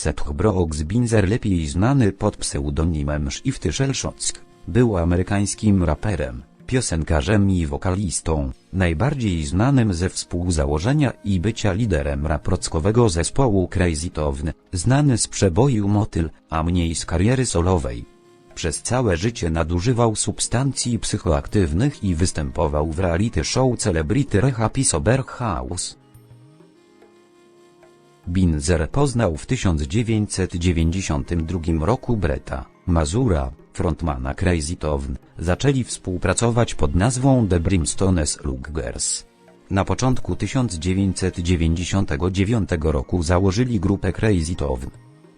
Seth Brooks Binzer lepiej znany pod pseudonimem Shifty Shellshock, był amerykańskim raperem, piosenkarzem i wokalistą, najbardziej znanym ze współzałożenia i bycia liderem raprockowego zespołu Crazy Town, znany z przeboju Motyl, a mniej z kariery solowej. Przez całe życie nadużywał substancji psychoaktywnych i występował w reality show Celebrity Rehab i Sober House. Binzer poznał w 1992 roku Bretta Mazura, frontmana Crazy Town, zaczęli współpracować pod nazwą The Brimstone Sluggers. Na początku 1999 roku założyli grupę Crazy Town.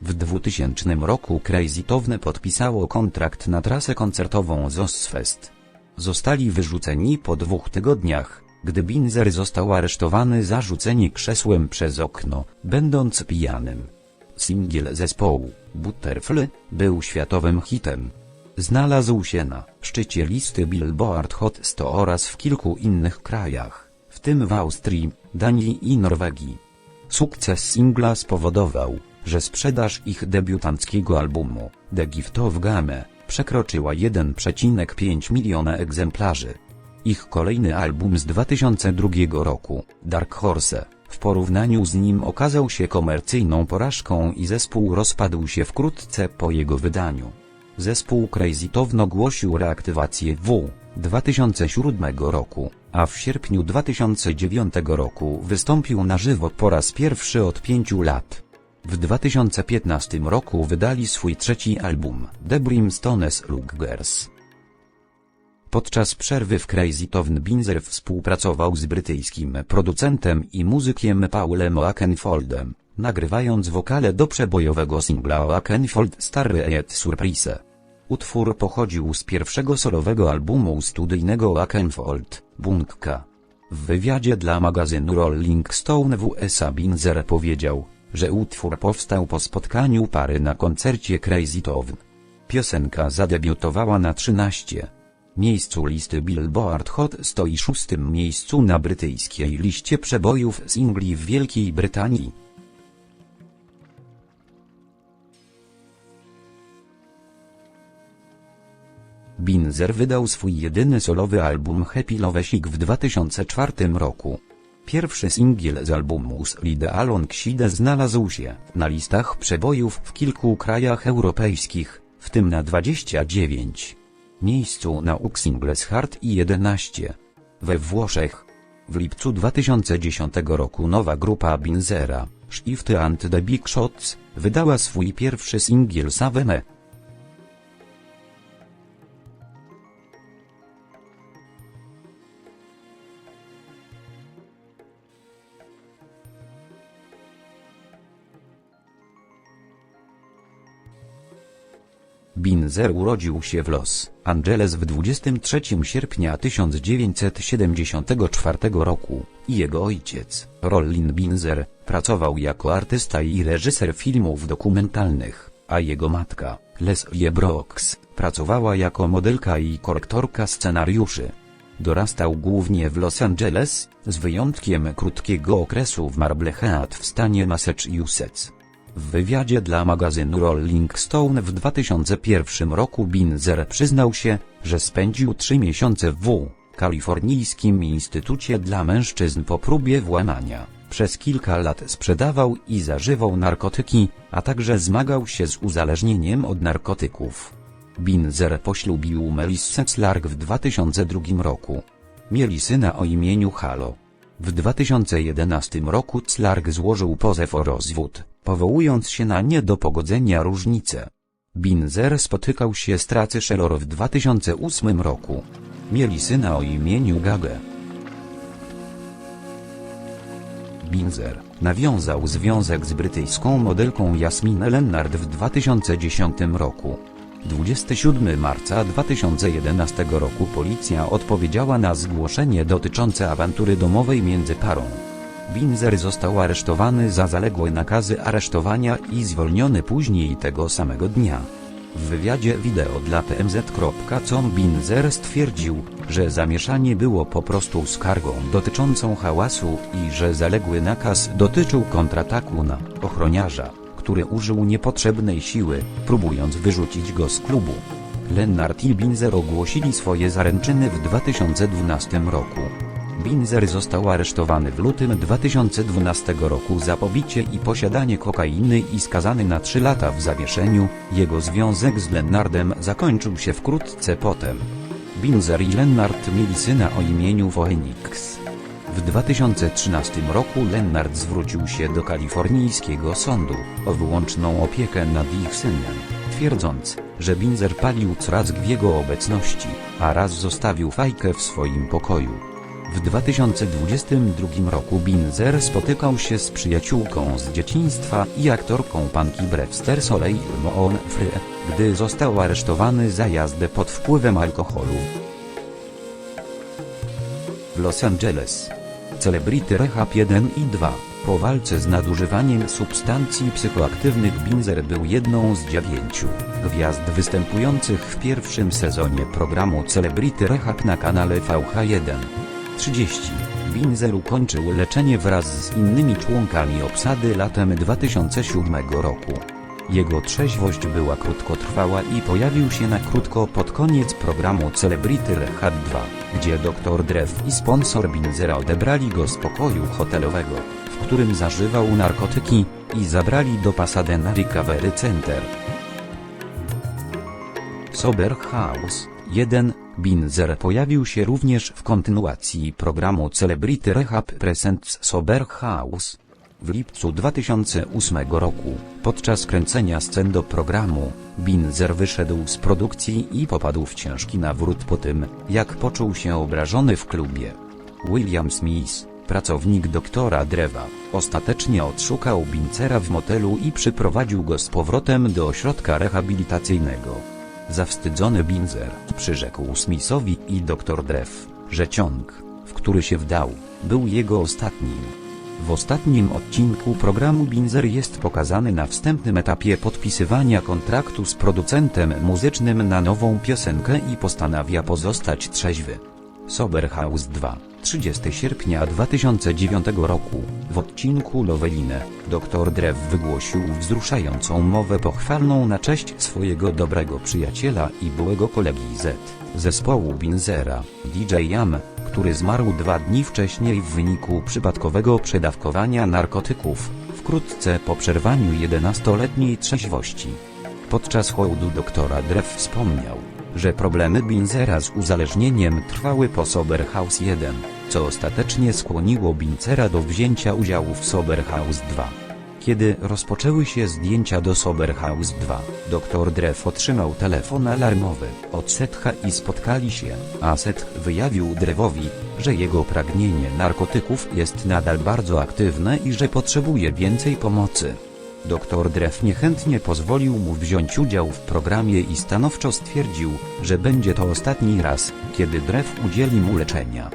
W 2000 roku Crazy Town podpisało kontrakt na trasę koncertową z Ozzfest. Zostali wyrzuceni po dwóch tygodniach, gdy Binzer został aresztowany za rzucenie krzesłem przez okno, będąc pijanym. Singiel zespołu, Butterfly, był światowym hitem. Znalazł się na szczycie listy Billboard Hot 100 oraz w kilku innych krajach, w tym w Austrii, Danii i Norwegii. Sukces singla spowodował, że sprzedaż ich debiutanckiego albumu, The Gift of Game, przekroczyła 1,5 miliona egzemplarzy. Ich kolejny album z 2002 roku, Dark Horse, w porównaniu z nim okazał się komercyjną porażką i zespół rozpadł się wkrótce po jego wydaniu. Zespół Crazy Town ogłosił reaktywację w 2007 roku, a w sierpniu 2009 roku wystąpił na żywo po raz pierwszy od pięciu lat. W 2015 roku wydali swój trzeci album, The Brimstone Sluggers. Podczas przerwy w Crazy Town Binzer współpracował z brytyjskim producentem i muzykiem Paulem Oakenfoldem, nagrywając wokale do przebojowego singla Oakenfold Starry Eyed Surprise. Utwór pochodził z pierwszego solowego albumu studyjnego Oakenfold, Bunkka. W wywiadzie dla magazynu Rolling Stone w USA Binzer powiedział, że utwór powstał po spotkaniu pary na koncercie Crazy Town. Piosenka zadebiutowała na 13 miejscu listy Billboard Hot 100 i szóstym miejscu na brytyjskiej liście przebojów singli w Wielkiej Brytanii. Binzer wydał swój jedyny solowy album Happy Love Sick w 2004 roku. Pierwszy singiel z albumu Slide Along Side znalazł się na listach przebojów w kilku krajach europejskich, w tym na 29 miejscu na UK Singles Hard i 11 we Włoszech. W lipcu 2010 roku nowa grupa Binzera, Shifty and the Big Shots, wydała swój pierwszy singiel Saveme. Binzer urodził się w Los Angeles w 23 sierpnia 1974 roku. Jego ojciec, Rollin Binzer, pracował jako artysta i reżyser filmów dokumentalnych, a jego matka, Leslie Brooks, pracowała jako modelka i korektorka scenariuszy. Dorastał głównie w Los Angeles, z wyjątkiem krótkiego okresu w Marblehead w stanie Massachusetts. W wywiadzie dla magazynu Rolling Stone w 2001 roku Binzer przyznał się, że spędził trzy miesiące w kalifornijskim Instytucie dla Mężczyzn po próbie włamania. Przez kilka lat sprzedawał i zażywał narkotyki, a także zmagał się z uzależnieniem od narkotyków. Binzer poślubił Melissę Clark w 2002 roku. Mieli syna o imieniu Halo. W 2011 roku Clark złożył pozew o rozwód powołując się na nie do pogodzenia różnice. Binzer spotykał się z Tracy Shelor w 2008 roku. Mieli syna o imieniu Gage. Binzer nawiązał związek z brytyjską modelką Jasminę Lennart w 2010 roku. 27 marca 2011 roku policja odpowiedziała na zgłoszenie dotyczące awantury domowej między parą. Binzer został aresztowany za zaległe nakazy aresztowania i zwolniony później tego samego dnia. W wywiadzie wideo dla tmz.com Binzer stwierdził, że zamieszanie było po prostu skargą dotyczącą hałasu i że zaległy nakaz dotyczył kontrataku na ochroniarza, który użył niepotrzebnej siły, próbując wyrzucić go z klubu. Lennart i Binzer ogłosili swoje zaręczyny w 2012 roku. Binzer został aresztowany w lutym 2012 roku za pobicie i posiadanie kokainy i skazany na 3 lata w zawieszeniu. Jego związek z Lennardem zakończył się wkrótce potem. Binzer i Lennart mieli syna o imieniu Phoenix. W 2013 roku Lennart zwrócił się do kalifornijskiego sądu o wyłączną opiekę nad ich synem, twierdząc, że Binzer palił coraz w jego obecności, a raz zostawił fajkę w swoim pokoju. W 2022 roku Binzer spotykał się z przyjaciółką z dzieciństwa i aktorką Panki Brewster Soleil Moon Frye, gdy został aresztowany za jazdę pod wpływem alkoholu. W Los Angeles. Celebrity Rehab 1 i 2. Po walce z nadużywaniem substancji psychoaktywnych Binzer był jedną z dziewięciu gwiazd występujących w pierwszym sezonie programu Celebrity Rehab na kanale VH1. 30. Binzer ukończył leczenie wraz z innymi członkami obsady latem 2007 roku. Jego trzeźwość była krótkotrwała i pojawił się na krótko pod koniec programu Celebrity Rehab 2, gdzie dr Drew i sponsor Binzera odebrali go z pokoju hotelowego, w którym zażywał narkotyki, i zabrali do Pasadena Recovery Center. Sober House 1. Binzer pojawił się również w kontynuacji programu Celebrity Rehab Presents Sober House. W lipcu 2008 roku, podczas kręcenia scen do programu, Binzer wyszedł z produkcji i popadł w ciężki nawrót po tym, jak poczuł się obrażony w klubie. William Smith, pracownik doktora Drewa, ostatecznie odszukał Binzera w motelu i przyprowadził go z powrotem do ośrodka rehabilitacyjnego. Zawstydzony Binzer przyrzekł Smithowi i dr Drew, że ciąg, w który się wdał, był jego ostatnim. W ostatnim odcinku programu Binzer jest pokazany na wstępnym etapie podpisywania kontraktu z producentem muzycznym na nową piosenkę i postanawia pozostać trzeźwy. Sober House 2, 30 sierpnia 2009 roku, w odcinku Loveline, dr Drew wygłosił wzruszającą mowę pochwalną na cześć swojego dobrego przyjaciela i byłego kolegi Z, zespołu Binzera, DJ Yam, który zmarł dwa dni wcześniej w wyniku przypadkowego przedawkowania narkotyków, wkrótce po przerwaniu 11-letniej trzeźwości. Podczas hołdu doktora Drew wspomniał, że problemy Binzera z uzależnieniem trwały po Sober House 1, co ostatecznie skłoniło Binzera do wzięcia udziału w Sober House 2. Kiedy rozpoczęły się zdjęcia do Sober House 2, dr Drew otrzymał telefon alarmowy od Setha i spotkali się, a Seth wyjawił Drewowi, że jego pragnienie narkotyków jest nadal bardzo aktywne i że potrzebuje więcej pomocy. Dr Drew niechętnie pozwolił mu wziąć udział w programie i stanowczo stwierdził, że będzie to ostatni raz, kiedy Drew udzieli mu leczenia.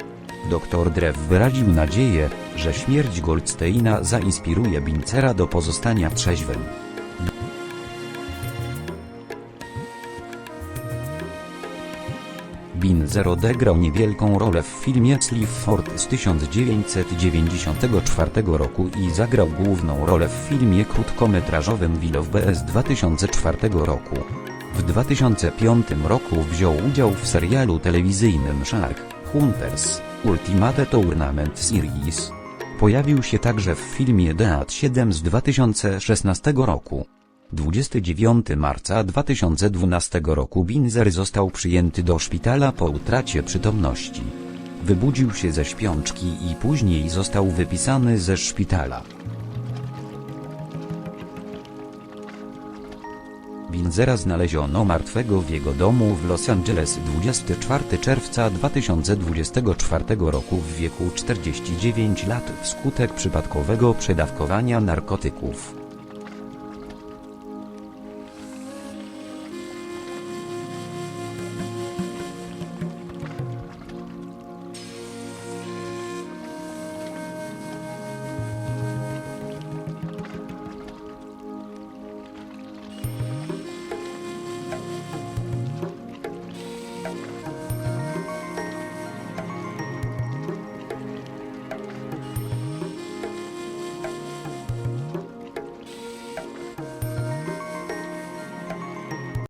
Dr Drew wyraził nadzieję, że śmierć Goldsteina zainspiruje Bincera do pozostania trzeźwym. Binzer odegrał niewielką rolę w filmie Sleaford z 1994 roku i zagrał główną rolę w filmie krótkometrażowym Will of B z 2004 roku. W 2005 roku wziął udział w serialu telewizyjnym Shark Hunters Ultimate Tournament Series. Pojawił się także w filmie Dead 7 z 2016 roku. 29 marca 2012 roku Binzer został przyjęty do szpitala po utracie przytomności. Wybudził się ze śpiączki i później został wypisany ze szpitala. Binzera znaleziono martwego w jego domu w Los Angeles 24 czerwca 2024 roku w wieku 49 lat wskutek przypadkowego przedawkowania narkotyków.